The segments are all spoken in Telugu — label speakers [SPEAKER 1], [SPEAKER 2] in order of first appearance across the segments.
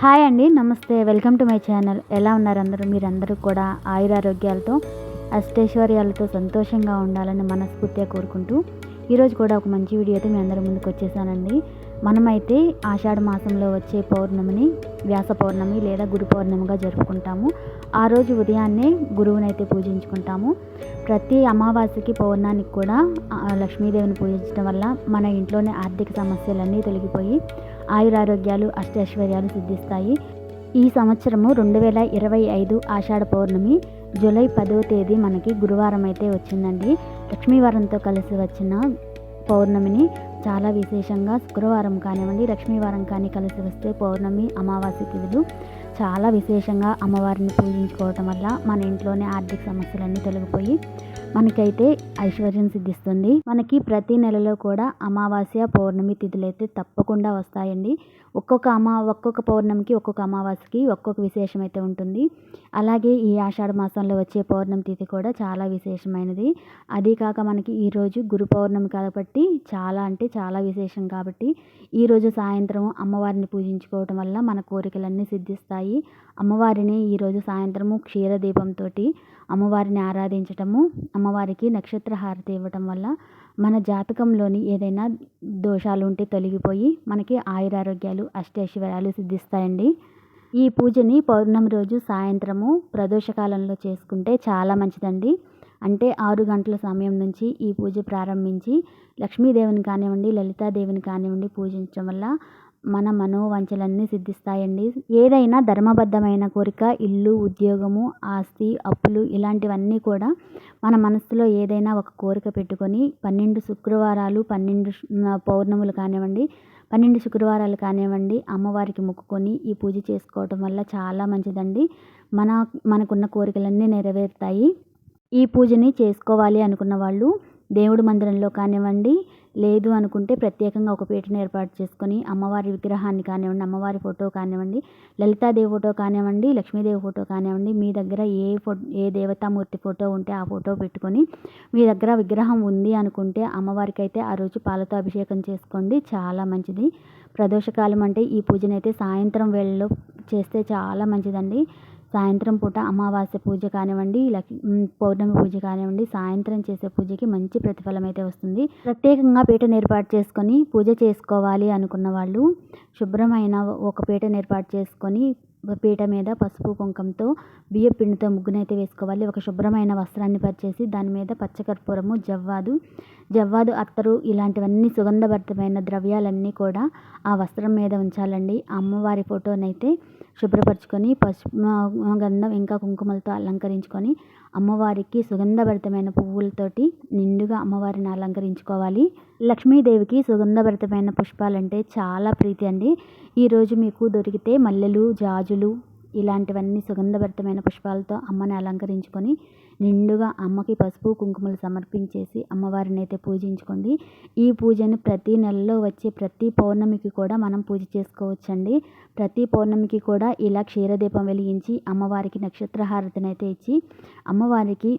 [SPEAKER 1] హాయ్ అండి నమస్తే. Welcome to my channel. ఎలా ఉన్నారు అందరూ? మీరందరూ కూడా ఆయురారోగ్యాలతో అష్టైశ్వర్యాలతో సంతోషంగా ఉండాలని మనస్ఫూర్తిగా కోరుకుంటూ ఈరోజు కూడా ఒక మంచి వీడియోతో మీ అందరి ముందుకు వచ్చేసానండి. మనమైతే ఆషాఢ మాసంలో వచ్చే పౌర్ణమిని వ్యాస పౌర్ణమి లేదా గురు పౌర్ణమిగా జరుపుకుంటాము. ఆ రోజు ఉదయాన్నే గురువునైతే పూజించుకుంటాము. ప్రతి అమావాస్యకి పౌర్ణానికి కూడా లక్ష్మీదేవిని పూజించడం వల్ల మన ఇంట్లోనే ఆర్థిక సమస్యలన్నీ తొలగిపోయి ఆయురారోగ్యాలు అష్టైశ్వర్యాలు సిద్ధిస్తాయి. ఈ సంవత్సరము రెండు వేల ఇరవై ఐదు ఆషాఢ పౌర్ణమి జూలై పదో తేదీ మనకి గురువారం అయితే వచ్చిందండి. లక్ష్మీవారంతో కలిసి వచ్చిన పౌర్ణమిని చాలా విశేషంగా శుక్రవారం కానివ్వండి లక్ష్మీవారం కానీ కలిసి వస్తే పౌర్ణమి అమావాస్య తిథులు చాలా విశేషంగా అమ్మవారిని పూజించుకోవటం వల్ల మన ఇంట్లోనే ఆర్థిక సమస్యలన్నీ తొలగిపోయి మనకైతే ఐశ్వర్యం సిద్ధిస్తుంది. మనకి ప్రతి నెలలో కూడా అమావాస్య పౌర్ణమి తిథులు అయితే తప్పకుండా వస్తాయండి. ఒక్కొక్క అమా ఒక్కొక్క పౌర్ణమికి ఒక్కొక్క అమావాస్యకి ఒక్కొక్క విశేషం అయితే ఉంటుంది. అలాగే ఈ ఆషాఢ మాసంలో వచ్చే పౌర్ణమి తిథి కూడా చాలా విశేషమైనది. అది కాక మనకి ఈరోజు గురు పౌర్ణమి కాబట్టి చాలా అంటే చాలా విశేషం కాబట్టి ఈరోజు సాయంత్రం అమ్మవారిని పూజించుకోవటం వల్ల మన కోరికలన్నీ సిద్ధిస్తాయి. అమ్మవారిని ఈరోజు సాయంత్రము క్షీరదీపంతో అమ్మవారిని ఆరాధించటము అమ్మవారికి నక్షత్ర హారతి ఇవ్వటం వల్ల మన జాతకంలోని ఏదైనా దోషాలు ఉంటే తొలగిపోయి మనకి ఆయురారోగ్యాలు అష్టైశ్వర్యాలు సిద్ధిస్తాయండి. ఈ పూజని పౌర్ణమి రోజు సాయంత్రము ప్రదోషకాలంలో చేసుకుంటే చాలా మంచిదండి. అంటే ఆరు గంటల సమయం నుంచి ఈ పూజ ప్రారంభించి లక్ష్మీదేవిని కానివ్వండి లలితాదేవిని కానివ్వండి పూజించడం వల్ల మన మనోవంచలన్నీ సిద్ధిస్తాయండి. ఏదైనా ధర్మబద్ధమైన కోరిక ఇల్లు ఉద్యోగము ఆస్తి అప్పులు ఇలాంటివన్నీ కూడా మన మనసులో ఏదైనా ఒక కోరిక పెట్టుకొని పన్నెండు శుక్రవారాలు పన్నెండు పౌర్ణములు కానివ్వండి పన్నెండు శుక్రవారాలు కానివ్వండి అమ్మవారికి మొక్కుకొని ఈ పూజ చేసుకోవటం వల్ల చాలా మంచిదండి. మన మనకున్న కోరికలన్నీ నెరవేరుతాయి. ఈ పూజని చేసుకోవాలి అనుకున్న వాళ్ళు దేవుడి మందిరంలో కానివ్వండి లేదు అనుకుంటే ప్రత్యేకంగా ఒక పీటను ఏర్పాటు చేసుకొని అమ్మవారి విగ్రహాన్ని కానివ్వండి అమ్మవారి ఫోటో కానివ్వండి లలితాదేవి ఫోటో కానివ్వండి లక్ష్మీదేవి ఫోటో కానివ్వండి మీ దగ్గర ఏ ఫో ఏ దేవతామూర్తి ఫోటో ఉంటే ఆ ఫోటో పెట్టుకొని మీ దగ్గర విగ్రహం ఉంది అనుకుంటే అమ్మవారికి అయితే ఆ రోజు పాలతో అభిషేకం చేసుకోండి. చాలా మంచిది. ప్రదోషకాలం అంటే ఈ పూజనైతే సాయంత్రం వేళలో చేస్తే చాలా మంచిదండి. సాయంత్రం పూట అమావాస్య పూజ కానివ్వండి పౌర్ణమి పూజ కానివ్వండి సాయంత్రం చేసే పూజకి మంచి ప్రతిఫలం అయితే వస్తుంది. ప్రత్యేకంగా పీటను ఏర్పాటు చేసుకొని పూజ చేసుకోవాలి అనుకున్న వాళ్ళు శుభ్రమైన ఒక పీటను ఏర్పాటు చేసుకొని పీట మీద పసుపు కుంకంతో బియ్య పిండితో ముగ్గునైతే వేసుకోవాలి. ఒక శుభ్రమైన వస్త్రాన్ని పరిచేసి దాని మీద పచ్చకర్పూరము జవ్వాదు. జవ్వాదు అత్తరు ఇలాంటివన్నీ సుగంధభరితమైన ద్రవ్యాలన్నీ కూడా ఆ వస్త్రం మీద ఉంచాలండి. అమ్మవారి ఫోటోనైతే శుభ్రపరచుకొని పసుపు గంధం ఇంకా కుంకుమలతో అలంకరించుకొని అమ్మవారికి సుగంధభరితమైన పువ్వులతోటి నిండుగా అమ్మవారిని అలంకరించుకోవాలి. లక్ష్మీదేవికి సుగంధభరితమైన పుష్పాలంటే చాలా ప్రీతి అండి. ఈరోజు మీకు దొరికితే మల్లెలు జాజులు ఇలాంటివన్నీ సుగంధభరితమైన పుష్పాలతో అమ్మని అలంకరించుకొని నిండుగా అమ్మకి పసుపు కుంకుమలు సమర్పించేసి అమ్మవారిని అయితే పూజించుకోండి ఈ పూజను ప్రతి నెలలో వచ్చే ప్రతి పౌర్ణమికి కూడా మనం పూజ చేసుకోవచ్చండి. ప్రతి పౌర్ణమికి కూడా ఇలా క్షీరదీపం వెలిగించి అమ్మవారికి నక్షత్ర హారతిని అయితే ఇచ్చి అమ్మవారికి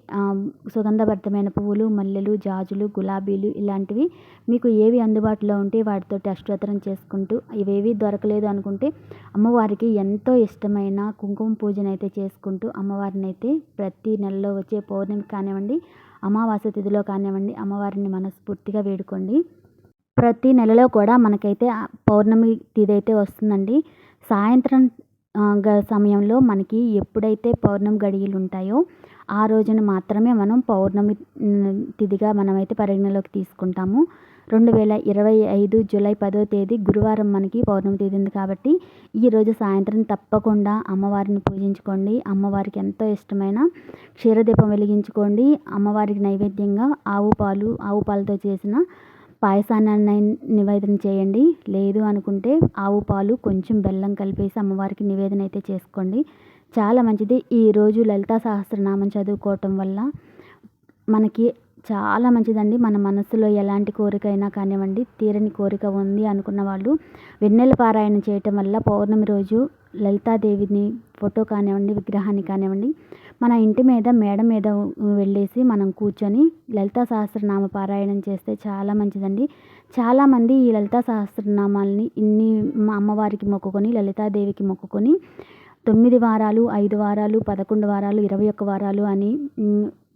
[SPEAKER 1] సుగంధభరితమైన పువ్వులు మల్లెలు జాజులు గులాబీలు ఇలాంటివి మీకు ఏవి అందుబాటులో ఉంటే వాటితోటి అష్టోత్తరం చేసుకుంటూ ఇవేవి దొరకలేదు అనుకుంటే అమ్మవారికి ఎంతో ఇష్టమైన కుంకుమ పూజనైతే చేసుకుంటూ అమ్మవారిని అయితే ప్రతి నెలలో వచ్చే పౌర్ణమి కానివ్వండి అమావాస్య తిథిలో కానివ్వండి అమ్మవారిని మనస్ఫూర్తిగా వేడుకోండి. ప్రతి నెలలో కూడా మనకైతే పౌర్ణమి తిథి అయితే వస్తుందండి. సాయంత్రం గ- సమయంలో మనకి ఎప్పుడైతే పౌర్ణమి గడియలు ఉంటాయో ఆ రోజున మాత్రమే మనం పౌర్ణమి తిథిగా మనమైతే పరిగణలోకి తీసుకుంటాము. రెండు వేల ఇరవై ఐదు జూలై పదో తేదీ గురువారం మనకి పౌర్ణమి తిథి ఉంది కాబట్టి ఈరోజు సాయంత్రం తప్పకుండా అమ్మవారిని పూజించుకోండి. అమ్మవారికి ఎంతో ఇష్టమైన క్షీరదీపం వెలిగించుకోండి. అమ్మవారికి నైవేద్యంగా ఆవు పాలు ఆవు పాలతో చేసిన పాయసాన్ని నివేదన చేయండి. లేదు అనుకుంటే ఆవు పాలు కొంచెం బెల్లం కలిపేసి అమ్మవారికి నివేదన అయితే చేసుకోండి. చాలా మంచిది. ఈరోజు లలితా సహస్రనామం చదువుకోవటం వల్ల మనకి చాలా మంచిదండి. మన మనసులో ఎలాంటి కోరిక అయినా కానివ్వండి తీరని కోరిక ఉంది అనుకున్న వాళ్ళు వెన్నెల పారాయణ చేయటం వల్ల పౌర్ణమి రోజు లలితాదేవిని ఫోటో కానివ్వండి విగ్రహాన్ని కానివ్వండి మన ఇంటి మీద మేడ మీద వెళ్ళేసి మనం కూర్చొని లలితా సహస్రనామ పారాయణం చేస్తే చాలా మంచిదండి. చాలామంది ఈ లలితా సహస్రనామాల్ని ఇన్ని మా అమ్మవారికి మొక్కుకొని లలితాదేవికి మొక్కుకొని తొమ్మిది వారాలు ఐదు వారాలు పదకొండు వారాలు ఇరవై ఒక్క వారాలు అని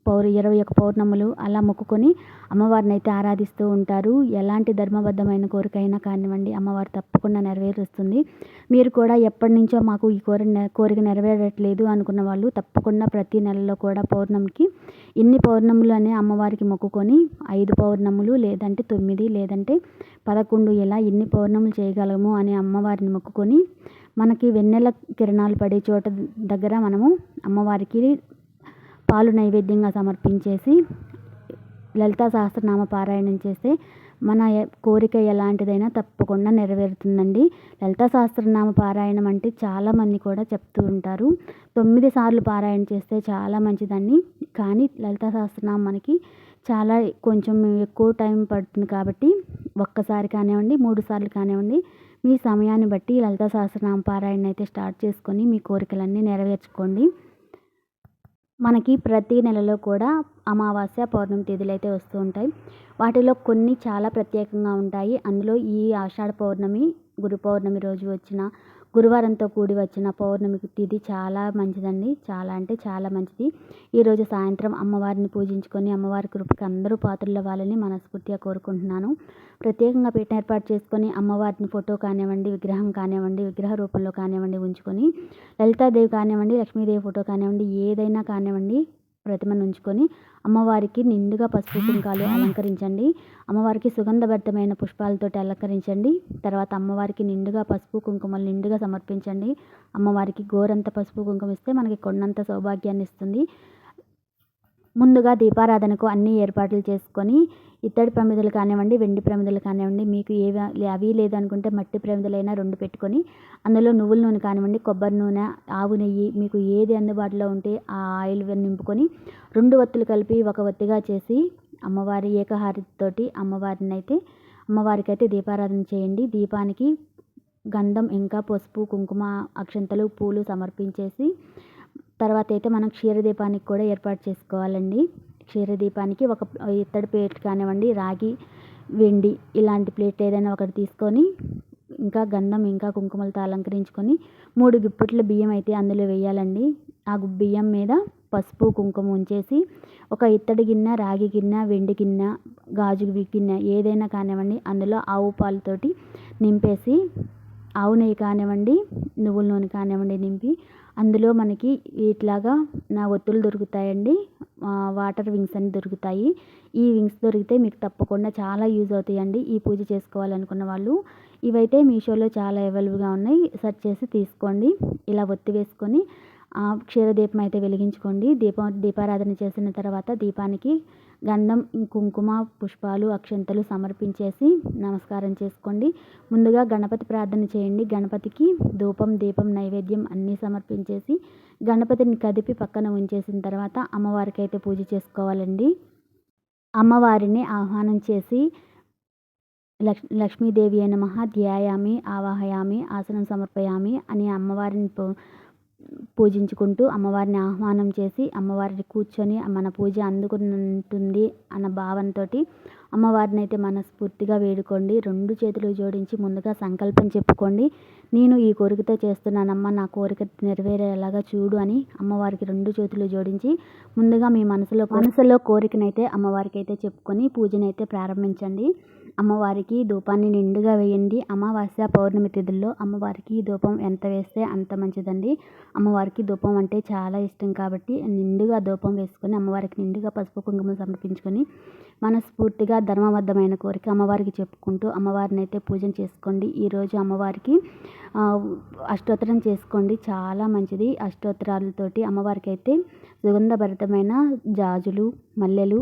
[SPEAKER 1] పౌర్ ఇరవై ఒక్క పౌర్ణములు అలా మొక్కుకొని అమ్మవారిని అయితే ఆరాధిస్తూ ఉంటారు. ఎలాంటి ధర్మబద్ధమైన కోరిక అయినా కానివ్వండి అమ్మవారు తప్పకుండా నెరవేరుస్తుంది. మీరు కూడా ఎప్పటి నుంచో మాకు ఈ కోరిక కోరిక నెరవేరట్లేదు అనుకున్న వాళ్ళు తప్పకుండా ప్రతి నెలలో కూడా పౌర్ణమికి ఇన్ని పౌర్ణములు అనే అమ్మవారికి మొక్కుకొని ఐదు పౌర్ణములు లేదంటే తొమ్మిది లేదంటే పదకొండు ఇలా ఎన్ని పౌర్ణములు చేయగలము అనే అమ్మవారిని మొక్కుకొని మనకి వెన్నెల కిరణాలు పడే చోట దగ్గర మనము అమ్మవారికి పాలు నైవేద్యంగా సమర్పించేసి లలితా సహస్రనామ పారాయణం చేస్తే మన కోరిక ఎలాంటిదైనా తప్పకుండా నెరవేరుతుందండి. లలితా సహస్రనామ పారాయణం అంటే చాలామంది కూడా చెప్తూ ఉంటారు. తొమ్మిది సార్లు పారాయణ చేస్తే చాలా మంచిదండి. కానీ లలితా సహస్రనామం మనకి చాలా కొంచెం ఎక్కువ టైం పడుతుంది కాబట్టి ఒక్కసారి కానివ్వండి మూడు సార్లు కానివ్వండి మీ సమయాన్ని బట్టి లలితా సహస్రనామ పారాయణ అయితే స్టార్ట్ చేసుకొని మీ కోరికలన్నీ నెరవేర్చుకోండి. మనకి ప్రతి నెలలో కూడా అమావాస్య పౌర్ణమి తేదీలు అయితే వస్తూ ఉంటాయి. వాటిలో కొన్ని చాలా ప్రత్యేకంగా ఉంటాయి. అందులో ఈ ఆషాఢ పౌర్ణమి గురు పౌర్ణమి రోజు వచ్చిన గురువారంతో కూడి వచ్చిన పౌర్ణమి తిథి చాలా మంచిదండి. చాలా అంటే చాలా మంచిది. ఈరోజు సాయంత్రం అమ్మవారిని పూజించుకొని అమ్మవారి కృపకి అందరూ పాత్రలు అవ్వాలని మనస్ఫూర్తిగా కోరుకుంటున్నాను. ప్రత్యేకంగా పీఠ ఏర్పాటు చేసుకొని అమ్మవారిని ఫోటో కానివ్వండి విగ్రహం కానివ్వండి విగ్రహ రూపంలో కానివ్వండి ఉంచుకొని లలితాదేవి కానివ్వండి లక్ష్మీదేవి ఫోటో కానివ్వండి ఏదైనా కానివ్వండి ప్రతిమను ఉంచుకొని అమ్మవారికి నిండుగా పసుపు కుంకాలు అలంకరించండి. అమ్మవారికి సుగంధభరితమైన పుష్పాలతోటి అలంకరించండి. తర్వాత అమ్మవారికి నిండుగా పసుపు కుంకుమలు నిండుగా సమర్పించండి. అమ్మవారికి గోరంత పసుపు కుంకుమ ఇస్తే మనకి కొండంత సౌభాగ్యాన్ని ఇస్తుంది. ముందుగా దీపారాధనకు అన్ని ఏర్పాట్లు చేసుకొని ఇత్తడి ప్రమిదలు కానివ్వండి వెండి ప్రమిదలు కానివ్వండి మీకు ఏవి అవి లేదు అనుకుంటే మట్టి ప్రమిదలైనా రెండు పెట్టుకొని అందులో నువ్వుల నూనె కానివ్వండి కొబ్బరి నూనె ఆవు నెయ్యి మీకు ఏది అందుబాటులో ఉంటే ఆ ఆయిల్ నింపుకొని రెండు ఒత్తులు కలిపి ఒక ఒత్తిగా చేసి అమ్మవారి ఏకహారతితోటి అమ్మవారిని అయితే అమ్మవారికి అయితే దీపారాధన చేయండి. దీపానికి గంధం ఇంకా పసుపు కుంకుమ అక్షంతలు పూలు సమర్పించేసి తర్వాత అయితే మనం క్షీరదీపానికి కూడా ఏర్పాటు చేసుకోవాలండి. క్షీరదీపానికి ఒక ఇత్తడి ప్లేట్ కానివ్వండి రాగి వెండి ఇలాంటి ప్లేట్ ఏదైనా ఒకటి తీసుకొని ఇంకా గంధం ఇంకా కుంకుమలతో అలంకరించుకొని మూడు గుప్పిట్ల బియ్యం అయితే అందులో వేయాలండి. ఆ బియ్యం మీద పసుపు కుంకుమ ఉంచేసి ఒక ఇత్తడి గిన్నె రాగి గిన్నె వెండి గిన్నె గాజు గిన్నె ఏదైనా కానివ్వండి అందులో ఆవు పాలతోటి నింపేసి ఆవు నెయ్యి కానివ్వండి నువ్వుల నూనె కానివ్వండి నింపి అందులో మనకి ఇట్లాగా నా ఒత్తులు దొరుకుతాయండి. వాటర్ వింగ్స్ అని దొరుకుతాయి. ఈ వింగ్స్ దొరికితే మీకు తప్పకుండా చాలా యూజ్ అవుతాయండి. ఈ పూజ చేసుకోవాలనుకున్న వాళ్ళు. ఇవైతే మీషోలో చాలా అవైలబుల్గా ఉన్నాయి. సెర్చ్ చేసి తీసుకోండి. ఇలా ఒత్తి వేసుకొని క్షీరదీపం అయితే వెలిగించుకోండి. దీపం దీపారాధన చేసిన తర్వాత దీపానికి గంధం కుంకుమ పుష్పాలు అక్షంతలు సమర్పించేసి నమస్కారం చేసుకోండి. ముందుగా గణపతి ప్రార్థన చేయండి. గణపతికి ధూపం దీపం నైవేద్యం అన్నీ సమర్పించేసి గణపతిని కదిపి పక్కన ఉంచేసిన తర్వాత అమ్మవారికి అయితే పూజ చేసుకోవాలండి. అమ్మవారిని ఆహ్వానం చేసి లక్ష్ లక్ష్మీదేవి అయిన మహా ధ్యాయామి ఆవాహయామి ఆసనం సమర్పయామి అని అమ్మవారిని పూ- పూజించుకుంటూ అమ్మవారిని ఆహ్వానం చేసి అమ్మవారిని కూర్చొని మన పూజ అందుకుంటుంది అన్న భావనతోటి అమ్మవారిని అయితే మనస్ఫూర్తిగా వేడుకోండి. రెండు చేతులు జోడించి ముందుగా సంకల్పం చెప్పుకోండి. నేను ఈ కోరికతో చేస్తున్నానమ్మా నా కోరిక నెరవేరేలాగా చూడు అని అమ్మవారికి రెండు చేతులు జోడించి ముందుగా మీ మనసులో మనసులో కోరికనైతే అమ్మవారికి అయితే చెప్పుకొని పూజనైతే ప్రారంభించండి. అమ్మవారికి ధూపాన్ని నిండుగా వేయండి. అమావాస్య పౌర్ణమి తిథుల్లో అమ్మవారికి ధూపం ఎంత వేస్తే అంత మంచిదండి. అమ్మవారికి ధూపం అంటే చాలా ఇష్టం కాబట్టి నిండుగా ధూపం వేసుకొని అమ్మవారికి నిండుగా పసుపు కుంకుమ సమర్పించుకొని మనస్ఫూర్తిగా ధర్మబద్ధమైన కోరిక అమ్మవారికి చెప్పుకుంటూ అమ్మవారిని అయితే పూజ చేసుకోండి. ఈరోజు అమ్మవారికి అష్టోత్తరం చేసుకోండి. చాలా మంచిది. అష్టోత్తరాలతోటి అమ్మవారికి అయితే సుగంధభరితమైన జాజులు మల్లెలు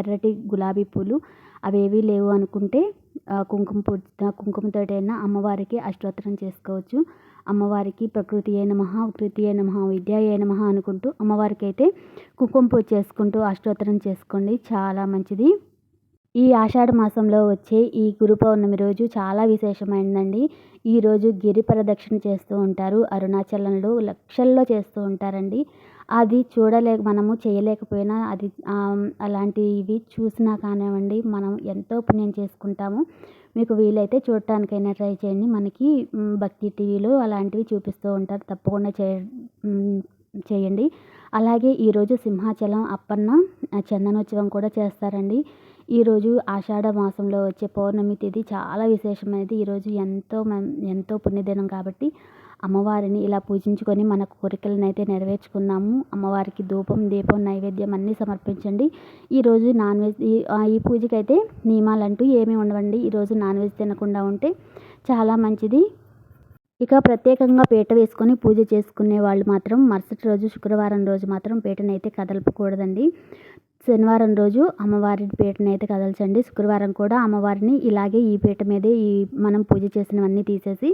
[SPEAKER 1] ఎర్రటి గులాబీ పూలు అవేవీ లేవు అనుకుంటే కుంకుమ పూజ కుంకుమతోటైనా అమ్మవారికి అష్టోత్తరం చేసుకోవచ్చు. అమ్మవారికి ప్రకృతి అయిన మహా ఉకృతి ఏ మహా విద్య ఏ మహా అనుకుంటూ అమ్మవారికి అయితే కుంకుమ పూజ చేసుకుంటూ అష్టోత్తరం చేసుకోండి. చాలా మంచిది. ఈ ఆషాఢ మాసంలో వచ్చే ఈ గురు పౌర్ణమి రోజు చాలా విశేషమైందండి. ఈరోజు గిరి ప్రదక్షిణ చేస్తూ ఉంటారు. అరుణాచలంలో లక్షల్లో చేస్తూ ఉంటారండి. అది చూడలేక మనము చేయలేకపోయినా అది అలాంటివి చూసినా కానివ్వండి మనం ఎంతో పుణ్యం చేసుకుంటాము. మీకు వీలైతే చూడటానికైనా ట్రై చేయండి. మనకి భక్తి టీవీలో అలాంటివి చూపిస్తూ ఉంటారు. తప్పకుండా చే చేయండి. అలాగే ఈరోజు సింహాచలం అప్పన్న చందనోత్సవం కూడా చేస్తారండి. ఈరోజు ఆషాఢ మాసంలో వచ్చే పౌర్ణమి తిథి చాలా విశేషమైనది. ఈరోజు ఎంతో ఎంతో పుణ్యదినం కాబట్టి అమ్మవారిని ఇలా పూజించుకొని మన కోరికలను అయితే నెరవేర్చుకున్నాము. అమ్మవారికి ధూపం దీపం నైవేద్యం అన్నీ సమర్పించండి. ఈరోజు నాన్ వెజ్ ఈ పూజకి అయితే నియమాలంటూ ఏమీ ఉండవండి. ఈరోజు నాన్ వెజ్ తినకుండా ఉంటే చాలా మంచిది. ఇక ప్రత్యేకంగా పీట వేసుకొని పూజ చేసుకునే వాళ్ళు మాత్రం మరుసటి రోజు శుక్రవారం రోజు మాత్రం పీటనైతే కదలపకూడదండి శనివారం రోజు అమ్మవారి పీటను అయితే కదల్చండి. శుక్రవారం కూడా అమ్మవారిని ఇలాగే ఈ పీట మీదే ఈ మనం పూజ చేసినవన్నీ తీసేసి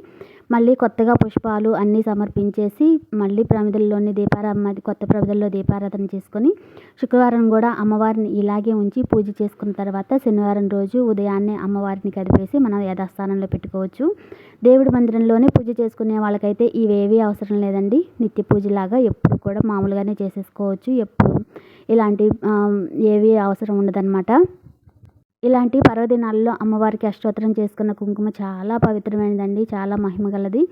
[SPEAKER 1] మళ్ళీ కొత్తగా పుష్పాలు అన్నీ సమర్పించేసి మళ్ళీ ప్రమిదల్లోని దీపారాధన కొత్త ప్రమిదల్లో దీపారాధన చేసుకొని శుక్రవారం కూడా అమ్మవారిని ఇలాగే ఉంచి పూజ చేసుకున్న తర్వాత శనివారం రోజు ఉదయాన్నే అమ్మవారిని కదిపేసి మనం యథాస్థానంలో పెట్టుకోవచ్చు. దేవుడి మందిరంలోనే పూజ చేసుకునే వాళ్ళకైతే ఇవేవీ అవసరం లేదండి. నిత్య పూజలాగా ఎప్పుడు కూడా మామూలుగానే చేసేసుకోవచ్చు. ఎప్పుడు ఇలాంటి ఏవి అవసరం ఉండదన్నమాట. ఇలాంటి పర్వదినాల్లో అమ్మవారికి అష్టోత్తరం చేసుకున్న కుంకుమ చాలా పవిత్రమైనదండి చాలా మహిమ గలది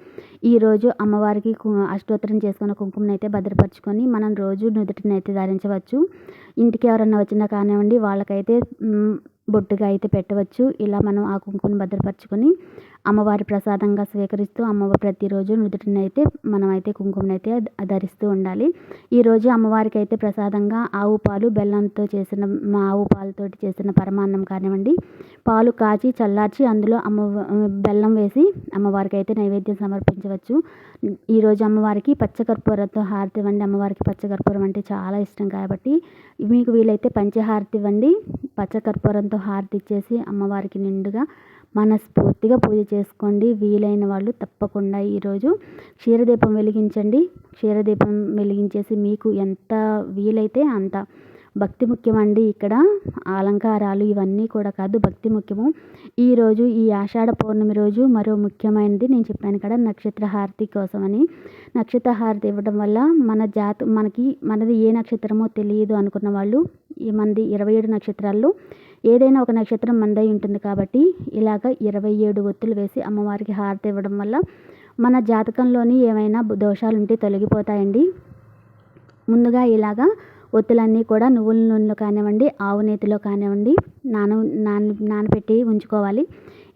[SPEAKER 1] ఈరోజు అమ్మవారికి అష్టోత్తరం చేసుకున్న కుంకుమను అయితే భద్రపరుచుకొని మనం రోజు నుదుటినైతే ధరించవచ్చు. ఇంటికి ఎవరన్నా వచ్చినా కానివ్వండి వాళ్ళకైతే బొట్టుగా అయితే పెట్టవచ్చు. ఇలా మనం ఆ కుంకుమను భద్రపరచుకొని అమ్మవారి ప్రసాదంగా స్వీకరిస్తూ అమ్మవారు ప్రతిరోజు నుదుటినైతే మనమైతే కుంకుమనైతే ధరిస్తూ ఉండాలి. ఈరోజు అమ్మవారికి అయితే ప్రసాదంగా ఆవు పాలు బెల్లంతో చేసిన మా ఆవు పాలతోటి చేసిన పరమాన్నం కానివ్వండి పాలు కాచి చల్లార్చి అందులో అమ్మ బెల్లం వేసి అమ్మవారికి అయితే నైవేద్యం సమర్పించవచ్చు. ఈరోజు అమ్మవారికి పచ్చకర్పూరంతో హారతి ఇవ్వండి. అమ్మవారికి పచ్చకర్పూరం అంటే చాలా ఇష్టం కాబట్టి మీకు వీలైతే పంచహారతి ఇవ్వండి. పచ్చకర్పూరంతో హారతి ఇచ్చేసి అమ్మవారికి నిండుగా మనస్ఫూర్తిగా పూజ చేసుకోండి. వీలైన వాళ్ళు తప్పకుండా ఈరోజు క్షీరదీపం వెలిగించండి. క్షీరదీపం వెలిగించేసి మీకు ఎంత వీలైతే అంత భక్తి ముఖ్యమండి ఇక్కడ. అలంకారాలు ఇవన్నీ కూడా కాదు భక్తి ముఖ్యము. ఈరోజు ఈ ఆషాఢ పౌర్ణమి రోజు మరో ముఖ్యమైనది నేను చెప్పాను కదా నక్షత్ర హారతి కోసమని. నక్షత్ర హారతి ఇవ్వడం వల్ల మన జాత మనకి మనది ఏ నక్షత్రమో తెలియదు అనుకున్న వాళ్ళు ఈ మంది ఇరవై ఏడు నక్షత్రాల్లో ఏదైనా ఒక నక్షత్రం మందై ఉంటుంది కాబట్టి ఇలాగ ఇరవై ఏడు ఒత్తులు వేసి అమ్మవారికి హారతి ఇవ్వడం వల్ల మన జాతకంలోని ఏమైనా దోషాలు ఉంటే తొలగిపోతాయండి. ముందుగా ఇలాగా ఒత్తులన్నీ కూడా నువ్వుల నూనెలో కానివ్వండి ఆవు నేతిలో కానివ్వండి నాన నాన నానబెట్టి ఉంచుకోవాలి.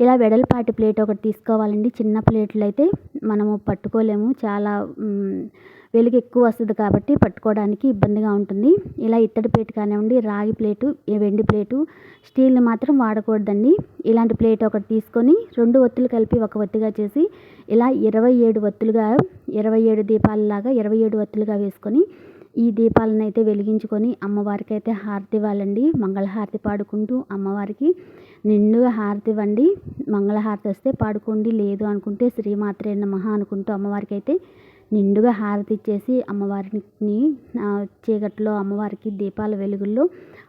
[SPEAKER 1] ఇలా వెడల్పాటి ప్లేట్ ఒకటి తీసుకోవాలండి. చిన్న ప్లేట్లు అయితే మనము పట్టుకోలేము. చాలా వెలుగు ఎక్కువ వస్తుంది కాబట్టి పట్టుకోవడానికి ఇబ్బందిగా ఉంటుంది. ఇలా ఇత్తడి ప్లేట్ కానివ్వండి రాగి ప్లేటు వెండి ప్లేటు స్టీల్ని మాత్రం వాడకూడదండి. ఇలాంటి ప్లేట్ ఒకటి తీసుకొని రెండు ఒత్తులు కలిపి ఒక ఒత్తిగా చేసి ఇలా ఇరవై ఏడు ఒత్తులుగా ఇరవై ఏడు దీపాలలాగా ఇరవై ఏడు ఒత్తులుగా వేసుకొని ఈ దీపాలను అయితే వెలిగించుకొని అమ్మవారికి అయితే హారతి ఇవ్వాలండి మంగళహారతి పాడుకుంటూ అమ్మవారికి నిండుగా హారతి ఇవ్వండి మంగళహారతి వస్తే పాడుకోండి లేదు అనుకుంటే శ్రీమాత్రే నమః అనుకుంటూ అమ్మవారికి అయితే నిండుగా హారతి ఇచ్చేసి అమ్మవారిని చీకట్లో అమ్మవారికి దీపాల వెలుగుల్లో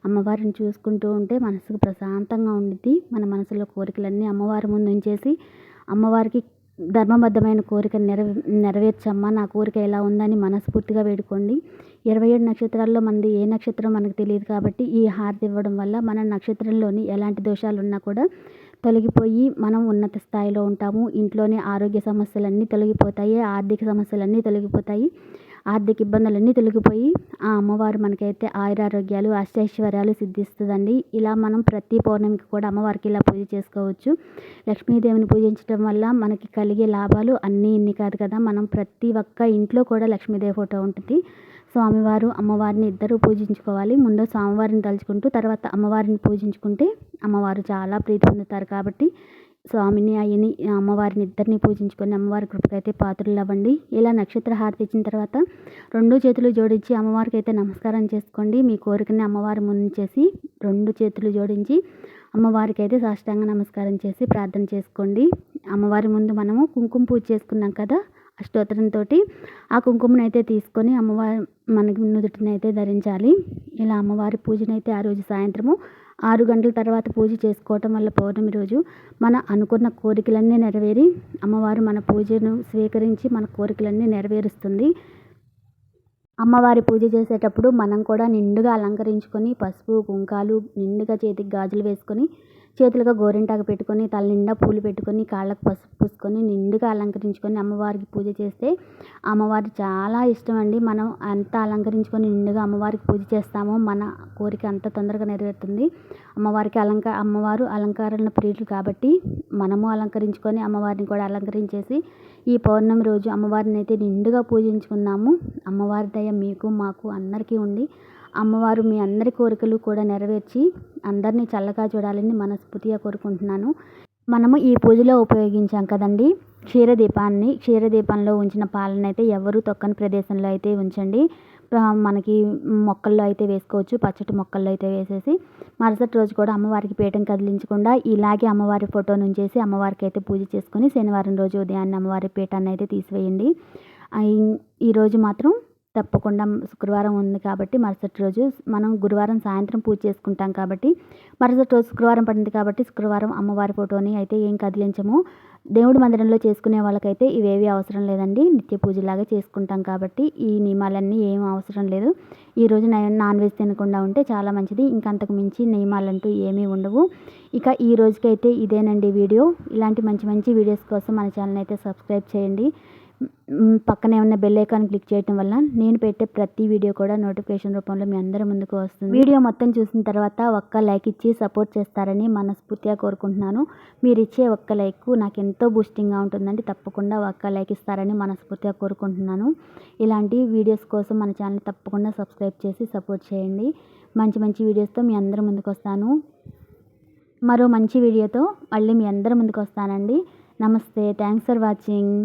[SPEAKER 1] అమ్మవారిని చూసుకుంటూ ఉంటే మనసుకు ప్రశాంతంగా ఉండిద్ది. మన మనసులో కోరికలన్నీ అమ్మవారి ముందు ఉంచేసి అమ్మవారికి ధర్మబద్ధమైన కోరిక నెరవే నెరవేర్చమ్మా నా కోరిక ఎలా ఉందని మనస్ఫూర్తిగా వేడుకోండి. ఇరవై ఏడు నక్షత్రాల్లో మనది ఏ నక్షత్రం మనకు తెలియదు కాబట్టి ఈ హారతి ఇవ్వడం వల్ల మన నక్షత్రంలోని ఎలాంటి దోషాలు ఉన్నా కూడా తొలగిపోయి మనం ఉన్నత స్థాయిలో ఉంటాము. ఇంట్లోనే ఆరోగ్య సమస్యలన్నీ తొలగిపోతాయి ఆర్థిక సమస్యలన్నీ తొలగిపోతాయి ఆర్థిక ఇబ్బందులన్నీ తొలగిపోయి ఆ అమ్మవారు మనకైతే ఆయురారోగ్యాలు అష్టైశ్వర్యాలు సిద్ధిస్తుందండి. ఇలా మనం ప్రతి పౌర్ణమికి కూడా అమ్మవారికి ఇలా పూజ చేసుకోవచ్చు. లక్ష్మీదేవిని పూజించడం వల్ల మనకి కలిగే లాభాలు అన్నీ ఇన్ని కాదు కదా. మనం ప్రతి ఒక్క ఇంట్లో కూడా లక్ష్మీదేవి ఫోటో ఉంటుంది. స్వామివారు అమ్మవారిని ఇద్దరు పూజించుకోవాలి. ముందు స్వామివారిని తలుచుకుంటూ తర్వాత అమ్మవారిని పూజించుకుంటే అమ్మవారు చాలా ప్రీతి పొందుతారు కాబట్టి స్వామిని అయ్యని అమ్మవారిని ఇద్దరిని పూజించుకొని అమ్మవారి కృపకైతే పాత్రలు అవ్వండి. ఇలా నక్షత్ర హారతి ఇచ్చిన తర్వాత రెండు చేతులు జోడించి అమ్మవారికి అయితే నమస్కారం చేసుకోండి. మీ కోరికని అమ్మవారి ముందుంచేసి రెండు చేతులు జోడించి అమ్మవారికి అయితే సాష్టాంగ నమస్కారం చేసి ప్రార్థన చేసుకోండి. అమ్మవారి ముందు మనము కుంకుమ పూజ చేసుకున్నాం కదా అష్టోత్తరంతో ఆ కుంకుమను అయితే తీసుకొని అమ్మవారి మనకి నుదుటినైతే ధరించాలి. ఇలా అమ్మవారి పూజనైతే ఆ రోజు సాయంత్రము ఆరు గంటల తర్వాత పూజ చేసుకోవటం వల్ల పౌర్ణమి రోజు మన అనుకున్న కోరికలన్నీ నెరవేరి అమ్మవారు మన పూజను స్వీకరించి మన కోరికలన్నీ నెరవేరుస్తుంది. అమ్మవారి పూజ చేసేటప్పుడు మనం కూడా నిండుగా అలంకరించుకొని పసుపు కుంకాలు నిండుగా చేతికి గాజులు వేసుకొని చేతులుగా గోరింటాకు పెట్టుకొని తల నిండా పూలు పెట్టుకొని కాళ్ళకు పసుపు పూసుకొని నిండుగా అలంకరించుకొని అమ్మవారికి పూజ చేస్తే అమ్మవారి చాలా ఇష్టం అండి మనం అంత అలంకరించుకొని నిండుగా అమ్మవారికి పూజ చేస్తామో మన కోరిక అంత తొందరగా నెరవేరుతుంది. అమ్మవారికి అలంక అమ్మవారు అలంకరణ ప్రియులు కాబట్టి మనము అలంకరించుకొని అమ్మవారిని కూడా అలంకరించేసి ఈ పౌర్ణమి రోజు అమ్మవారిని అయితే నిండుగా పూజించుకున్నాము అమ్మవారి దయ మీకు మాకు అందరికీ ఉండి అమ్మవారు మీ అందరి కోరికలు కూడా నెరవేర్చి అందరినీ చల్లగా చూడాలని మనస్ఫూర్తిగా కోరుకుంటున్నాను. మనము ఈ పూజలో ఉపయోగించాం కదండి క్షీరదీపాన్ని క్షీరదీపంలో ఉంచిన పాలను అయితే ఎవరు తొక్కని ప్రదేశంలో అయితే ఉంచండి. మనకి మొక్కల్లో అయితే వేసుకోవచ్చు పచ్చటి మొక్కల్లో అయితే వేసేసి. మరుసటి రోజు కూడా అమ్మవారికి పీఠం కదిలించకుండా ఇలాగే అమ్మవారి ఫోటో నుంచేసి అమ్మవారికి అయితే పూజ చేసుకొని శనివారం రోజు ఉదయాన్నే అమ్మవారి పీఠాన్ని అయితే తీసివేయండి. ఈరోజు మాత్రం తప్పకుండా శుక్రవారం ఉంది కాబట్టి మరుసటి రోజు మనం గురువారం సాయంత్రం పూజ చేసుకుంటాం కాబట్టి మరుసటి రోజు శుక్రవారం పడింది కాబట్టి శుక్రవారం అమ్మవారి ఫోటోని అయితే ఏం కదిలించము. దేవుడి మందిరంలో చేసుకునే వాళ్ళకైతే ఇవేవి అవసరం లేదండి. నిత్య పూజలాగా చేసుకుంటాం కాబట్టి ఈ నియమాలన్నీ ఏం అవసరం లేదు. ఈరోజు నాన్ వెజ్ తినకుండా ఉంటే చాలా మంచిది. ఇంకా అంతకు మించి నియమాలంటూ ఏమీ ఉండవు. ఇక ఈ రోజుకైతే ఇదేనండి వీడియో. ఇలాంటి మంచి మంచి వీడియోస్ కోసం మన ఛానల్ అయితే సబ్స్క్రైబ్ చేయండి. పక్కనే ఉన్న బెల్ ఐకాన్ క్లిక్ చేయడం వల్ల నేను పెట్టే ప్రతి వీడియో కూడా నోటిఫికేషన్ రూపంలో మీ అందరి ముందుకు వస్తుంది. వీడియో మొత్తం చూసిన తర్వాత ఒక్క లైక్ ఇచ్చి సపోర్ట్ చేస్తారని మనస్ఫూర్తిగా కోరుకుంటున్నాను. మీరు ఇచ్చే ఒక్క లైక్ నాకు ఎంతో బూస్టింగ్గా ఉంటుందండి. తప్పకుండా ఒక్క లైక్ ఇస్తారని మనస్ఫూర్తిగా కోరుకుంటున్నాను. ఇలాంటి వీడియోస్ కోసం మన ఛానల్ తప్పకుండా సబ్స్క్రైబ్ చేసి సపోర్ట్ చేయండి. మంచి మంచి వీడియోస్తో మీ అందరి ముందుకు వస్తాను. మరో మంచి వీడియోతో మళ్ళీ మీ అందరి ముందుకు వస్తానండి. నమస్తే. Thanks for watching